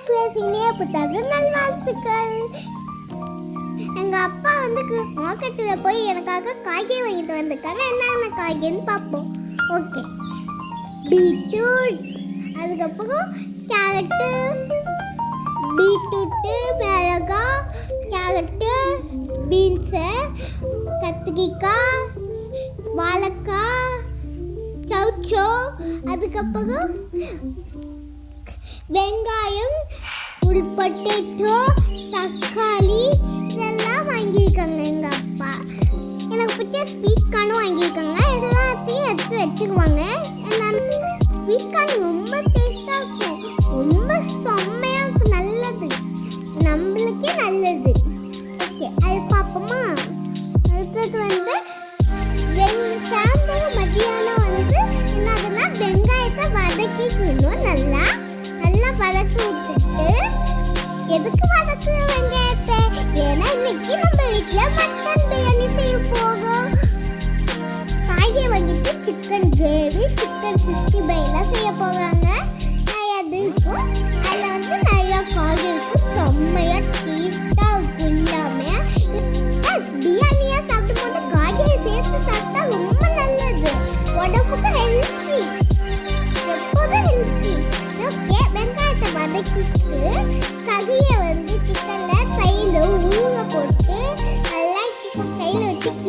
Hi friends இனிய புத்தாண்டு நல்வாழ்த்துக்கள். எங்க அப்பா வந்து மார்க்கெட்டில் போய் எனக்காக காய்கறி வாங்கிட்டு வந்திருக்காங்க என்னென்ன காய்கறின்னு பார்ப்போம். ஓகே பீட்ரூட் அதுக்கப்புறம் கேரட்டு பீட்ரூட்டு மிளகா கேரட்டு பீன்ஸு கத்திரிக்காய் வாழைக்காய் சவுச்சோ அதுக்கப்புறம் வெங்காயம் ஒரு பொட்டேட்டோ தக்காளி இதெல்லாம் வாங்கியிருக்காங்க எங்கள் அப்பா. எனக்கு பிடிச்ச ஸ்வீட் கார்னும் வாங்கியிருக்காங்க.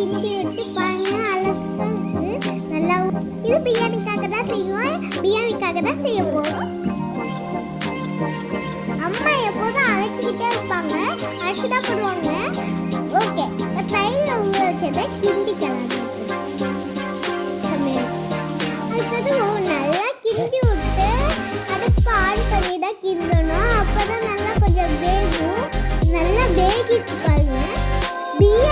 கிண்டி விட்டு பாருங்க அழகா இருக்கு நல்லா இது பிரியாணிக்காக தான் செய்வோம். பிரியாணிக்காக தான் செய்ய போகிறோம் அம்மா எப்போதும் அழைச்சிக்கிட்டே இருப்பாங்க. அழைச்சி தான் போடுவாங்க. ஓகே தயிரில் உள்ள வச்சதை கிண்டிக்கலாம் அடுத்தது நல்லா கிண்டி விட்டு அடுப்பு ஆன் பண்ணி தான் கிண்டணும். அப்போ தான் நல்லா கொஞ்சம் வேகும். நல்லா வேகிட்டு பாருங்க. பிரியாணி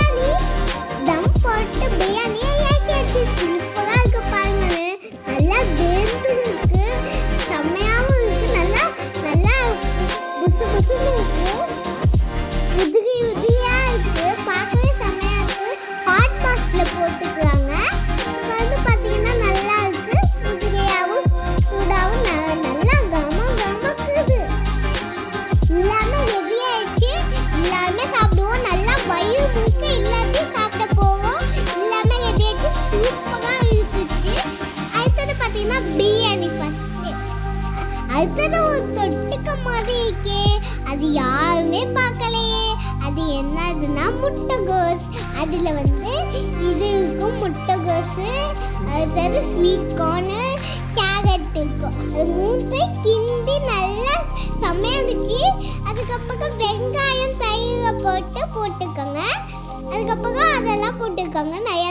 பிரியாணி ஃபஸ்ட்டு அடுத்தது ஒரு தொட்டுக்க மாதிரி இருக்கே அது யாருமே பார்க்கலையே. அது என்னதுன்னா முட்டைகோஸ் அதில் வந்து இது இருக்கும் முட்டைகோஸ் அடுத்தது ஸ்வீட் கார்னு கேரட் இருக்கும். அது மூணுத்தையும் கிண்டி நல்லா செம்மையா அதுக்கப்புறம் வெங்காயம் தயிரை போட்டு போட்டுக்கோங்க. அதுக்கப்புறம் அதெல்லாம் போட்டுக்கோங்க. நிறையா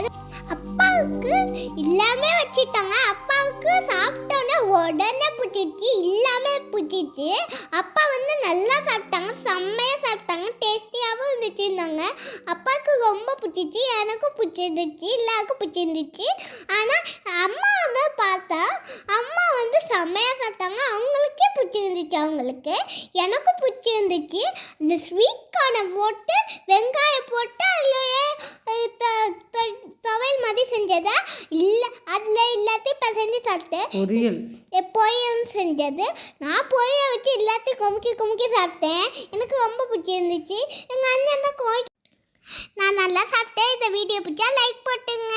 டேஸ்டியாகவும் இருந்துச்சுன்னாங்க அப்பாவுக்கு ரொம்ப பிடிச்சிச்சு எனக்கும் பிடிச்சிருந்துச்சு எல்லாருக்கும் பிடிச்சிருந்துச்சு. ஆனால் அம்மா தான் பார்த்தா அம்மா வந்து செம்மையா சாப்பிட்டாங்க. அவங்களுக்கே பிடிச்சிருந்துச்சு அவங்களுக்கு. எனக்கும் பிடிச்சிருந்துச்சு. இந்த ஸ்வீட் கார்னை போட்டு வெங்காயம் போட்டு அதுலயே துவையல் மாதிரி செஞ்சதை? இல்லை அதில் எல்லாத்தையும் பசஞ்சு சாப்பிட்டு பொரியல். பொரியல் செஞ்சது. நான் பொரிய வச்சு எல்லாத்தையும் குமுக்கி குமுக்கி சாப்பிட்டேன். எனக்கு ரொம்ப பிடிச்சிருந்துச்சு எங்கள் அண்ணன் தான் கோயில் நான் நல்லா சாப்பிட்டேன். இந்த வீடியோ பிடிச்சா லைக் போட்டுங்க.